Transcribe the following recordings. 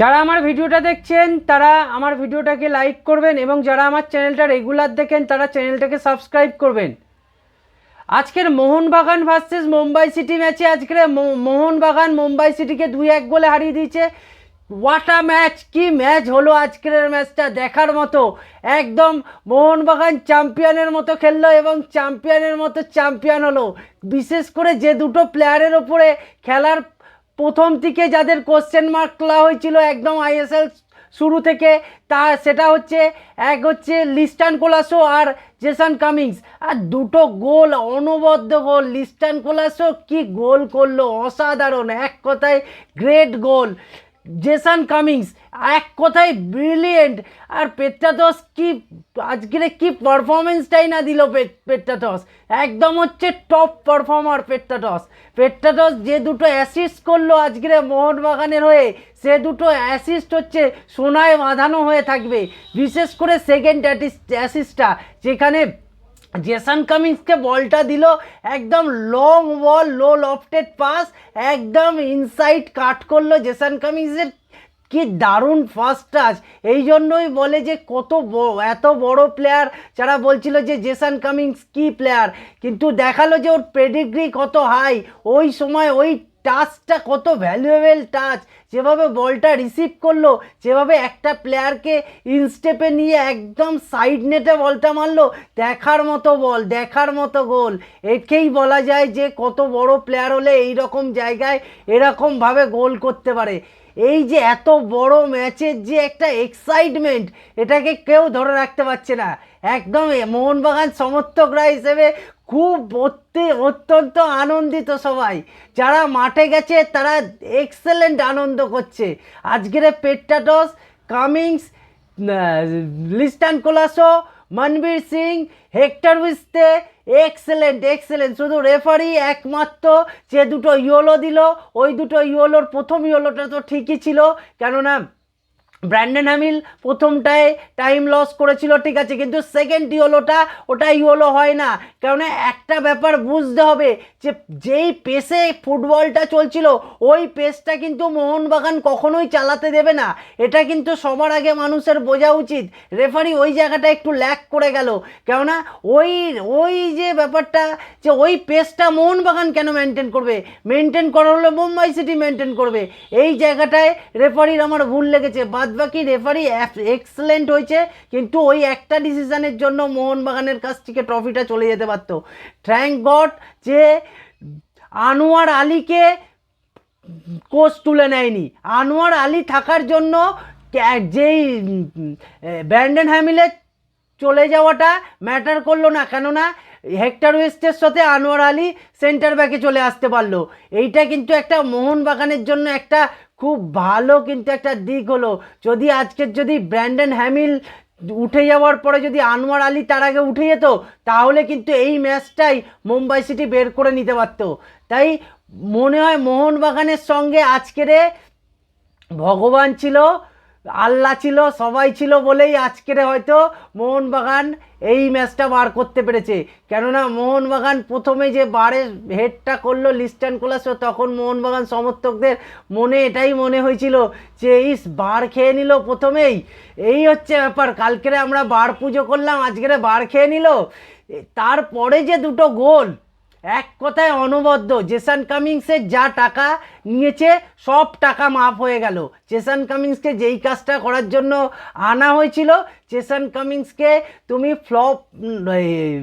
যারা আমার ভিডিওটা দেখছেন, তারা আমার ভিডিওটাকে লাইক করবেন এবং যারা আমার চ্যানেলটা রেগুলার দেখেন, তারা চ্যানেলটাকে সাবস্ক্রাইব করবেন। আজকের মোহনবাগান ভার্সেস মুম্বাই সিটি ম্যাচে আজকের মোহনবাগান মুম্বাই সিটিকে দুই এক গোলে হারিয়ে দিয়েছে। ওয়াটা ম্যাচ কি ম্যাচ হলো আজকের ম্যাচটা দেখার মতো। একদম মোহনবাগান চ্যাম্পিয়নের মতো খেললো এবং চ্যাম্পিয়নের মতো চ্যাম্পিয়ন হলো। বিশেষ করে যে দুটো প্লেয়ারের ওপরে খেলার প্রথম থেকে যাদের কোশ্চেন মার্ক তোলা হয়েছিল একদম আইএসএল শুরু থেকে, তা সেটা হচ্ছে, এক হচ্ছে লিস্টান কোলাসো আর জেসান কামিংস। আর দুটো গোল, অনবদ্য গোল। লিস্টান কোলাসো কি গোল করল? অসাধারণ। এক কথায় গ্রেট গোল জেসান কামিংস, এক কথায় ব্রিলিয়েন্ট আর পেট্টাটস কি আজকের কি পারফরমেন্সটাই না দিল পেট্টাটস একদম হচ্ছে টপ পারফর্মার পেট্টাটস পেট্টাটস যে দুটো অ্যাসিস্ট করল আজকের মোহনবাগানের হয়ে, সে দুটো অ্যাসিস্ট হচ্ছে সোনায় বাঁধানো হয়ে থাকবে। বিশেষ করে সেকেন্ড অ্যাসিস্টটা যেখানে জেসান কামিংসকে বলটা দিল, একদম long ball low lofted pass একদম ইনসাইড কাট করল জেসান কামিংসের কি দারুণ ফার্স্ট টাচ এই জন্যই বলে যে কত এত বড় প্লেয়ার যারা বলছিল যে জেসান কামিংস কি প্লেয়ার কিন্তু দেখাল যে ওর পেডিগ্রি কত হাই ওই সময় ওই টাচটা কত ভ্যালুয়েবল টাচ যেভাবে বলটা রিসিভ করল, যেভাবে একটা প্লেয়ারকে ইনস্টেপে নিয়ে একদম সাইড নেটে বলটা মারলো, দেখার মতো বল, দেখার মতো গোল। একেই বলা যায় যে কত বড় প্লেয়ার হলে এই রকম জায়গায় এরকমভাবে গোল করতে পারে। এই যে এত বড় ম্যাচের যে একটা এক্সাইটমেন্ট এটাকে কেউ ধরে রাখতে পারছে না। একদম মোহনবাগান সমর্থকরা হিসেবে খুব অত্যে অত্যন্ত আনন্দিত সবাই। যারা মাঠে গেছে, তারা এক্সেলেন্ট আনন্দ করছে। আজকের Petratos Cummins Liston Colaco, Manvir Singh, Hector Yuste excellent excellent শুধু রেফারি একমাত্র যে দুটো ইয়োলো দিল, ওই দুটো ইয়োলোর প্রথম ইয়োলোটা তো ঠিকই ছিল। কেননা ব্র্যান্ডন হ্যামিল প্রথমটায় টাইম লস করেছিল, ঠিক আছে, কিন্তু সেকেন্ড ইয়োলোটা ওটা ইয়োলো হয় না। কেননা একটা ব্যাপার বুঝতে হবে যে, যেই পেসে ফুটবলটা চলছিল, ওই পেসটা কিন্তু মোহনবাগান কখনোই চালাতে দেবে না। এটা কিন্তু সবার আগে মানুষের বোঝা উচিত। রেফারি ওই জায়গাটা একটু ল্যাক করে গেল। কেননা ওই ওই যে ব্যাপারটা যে, ওই পেসটা মোহনবাগান কেন মেনটেন করবে? মেনটেন করা হলে মুম্বাই সিটি মেনটেন করবে। এই জায়গাটায় রেফারির আমার ভুল লেগেছে। বাদবাকি রেফারি এক্সেলেন্ট হয়েছে, কিন্তু ওই একটা ডিসিশনের জন্য মোহনবাগানের কাছ থেকে ট্রফিটা চলে যেতে পারতো। থ্যাংক গড যে আনোয়ার আলীকে কোচ তুলে নেয়নি। আনোয়ার আলী থাকার জন্য যেই ব্র্যান্ডন হ্যামিলের চলে যাওয়াটা ম্যাটার করল না, কেননা হেক্টর ওয়েস্টের সাথে আনোয়ার আলী সেন্টার ব্যাকে চলে আসতে পারল। এইটা কিন্তু একটা মোহনবাগানের জন্য একটা খুব ভালো কিন্তু একটা দিক হলো। যদি আজকের যদি ব্র্যান্ডন হ্যামিল উঠে যাওয়ার পরে যদি আনোয়ার আলী তার আগে উঠে যেত, তাহলে কিন্তু এই ম্যাচটাই মুম্বাই সিটি বের করে নিতে পারতো। তাই মনে হয় মোহনবাগানের সঙ্গে আজকেরে ভগবান ছিল আল্লাহ ছিল, সবাই ছিল বলেই আজকের হয়তো মোহনবাগান এই ম্যাচটা বার করতে পেরেছে। কেননা মোহনবাগান প্রথমে যে বারে হেডটা করল লিস্টান কোলাসো, তখন মোহনবাগান সমর্থকদের মনে এটাই মনে হয়েছিল যে, ইস, বার খেয়ে নিল প্রথমেই। এই হচ্ছে ব্যাপার, কালকেরে আমরা বার পুজো করলাম, আজকেরে বার খেয়ে নিল। তারপরে যে দুটো গোল এক কথায় অনবদ্য। জেসান কামিংসের যা টাকা নিয়েছে, সব টাকা মাফ হয়ে গেল। জেসান কামিংসকে যেই কাজটা করার জন্য আনা হয়েছিল, জেসান কামিংসকে তুমি ফ্লপ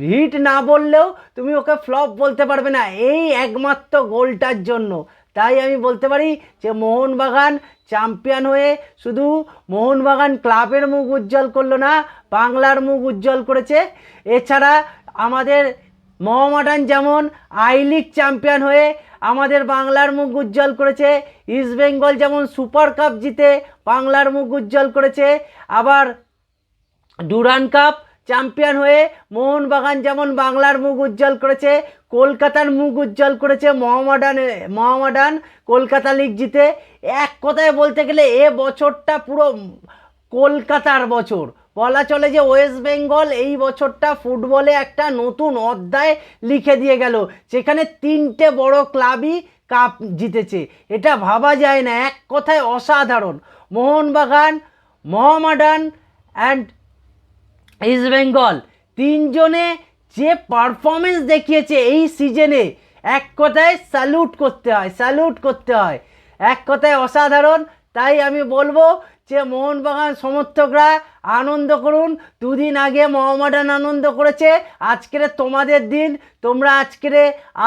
হিট না বললেও তুমি ওকে ফ্লপ বলতে পারবে না। এই একমাত্র গোলটার জন্য। তাই আমি বলতে পারি যে, মোহনবাগান চ্যাম্পিয়ন হয়ে শুধু মোহনবাগান ক্লাবের মুখ উজ্জ্বল করল না, বাংলার মুখ উজ্জ্বল করেছে। এছাড়া আমাদের মোহামেডান যেমন আই লিগ চ্যাম্পিয়ন হয়ে আমাদের বাংলার মুখ উজ্জ্বল করেছে, ইস্ট বেঙ্গল যেমন সুপার কাপ জিতে বাংলার মুখ উজ্জ্বল করেছে, আবার ডুরান কাপ চ্যাম্পিয়ন হয়ে মোহনবাগান যেমন বাংলার মুখ উজ্জ্বল করেছে, কলকাতার মুখ উজ্জ্বল করেছে মোহামেডান মোহামেডান কলকাতা লিগ জিতে। এক কথায় বলতে গেলে এ বছরটা পুরো কলকাতার বছর। বলা চলে যে ওয়েস্ট বেঙ্গল এই বছরটা ফুটবলে একটা নতুন অধ্যায় লিখে দিয়ে গেল, যেখানে তিনটে বড় ক্লাবই কাপ জিতেছে। এটা ভাবা যায় না, এক কথায় অসাধারণ। মোহনবাগান, মোহামেডান অ্যান্ড ইস্ট বেঙ্গল তিনজনে যে পারফরমেন্স দেখিয়েছে এই সিজনে, এক কথায় স্যালুট করতে হয়, স্যালুট করতে হয়। এক কথায় অসাধারণ তাই আমি বলব যে মোহনবাগান সমর্থকরা আনন্দ করুন। দুদিন আগে মোহামেডান আনন্দ করেছে। আজকের তোমাদের দিন। তোমরা আজকের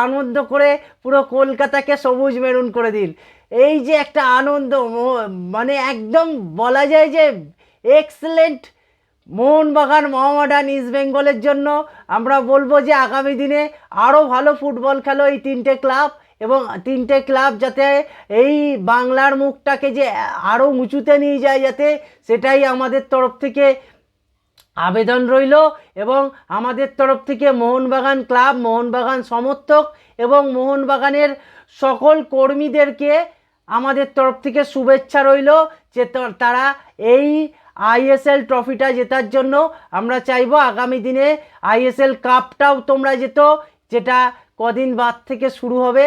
আনন্দ করে পুরো কলকাতাকে সবুজ মেরুন করে দিন। এই যে একটা আনন্দ মানে একদম বলা যায় যে এক্সেলেন্ট মোহনবাগান মোহামেডান ইস্ট বেঙ্গলের জন্য। আমরা বলব যে আগামী দিনে আরও ভালো ফুটবল খেলো এই তিনটে ক্লাব এবং তিনটে ক্লাব যাতে এই বাংলার মুখটাকে যে আরও উঁচুতে নিয়ে যায় যাতে সেটাই আমাদের তরফ থেকে আবেদন রইল এবং আমাদের তরফ থেকে মোহনবাগান ক্লাব, মোহনবাগান সমর্থক এবং মোহনবাগানের সকল কর্মীদেরকে আমাদের তরফ থেকে শুভেচ্ছা রইল যে তারা এই আইএসএল ট্রফিটা জেতার জন্য আমরা চাইব আগামী দিনে আইএসএল কাপটাও তোমরা যেত যেটা কদিন বাদ থেকে শুরু হবে।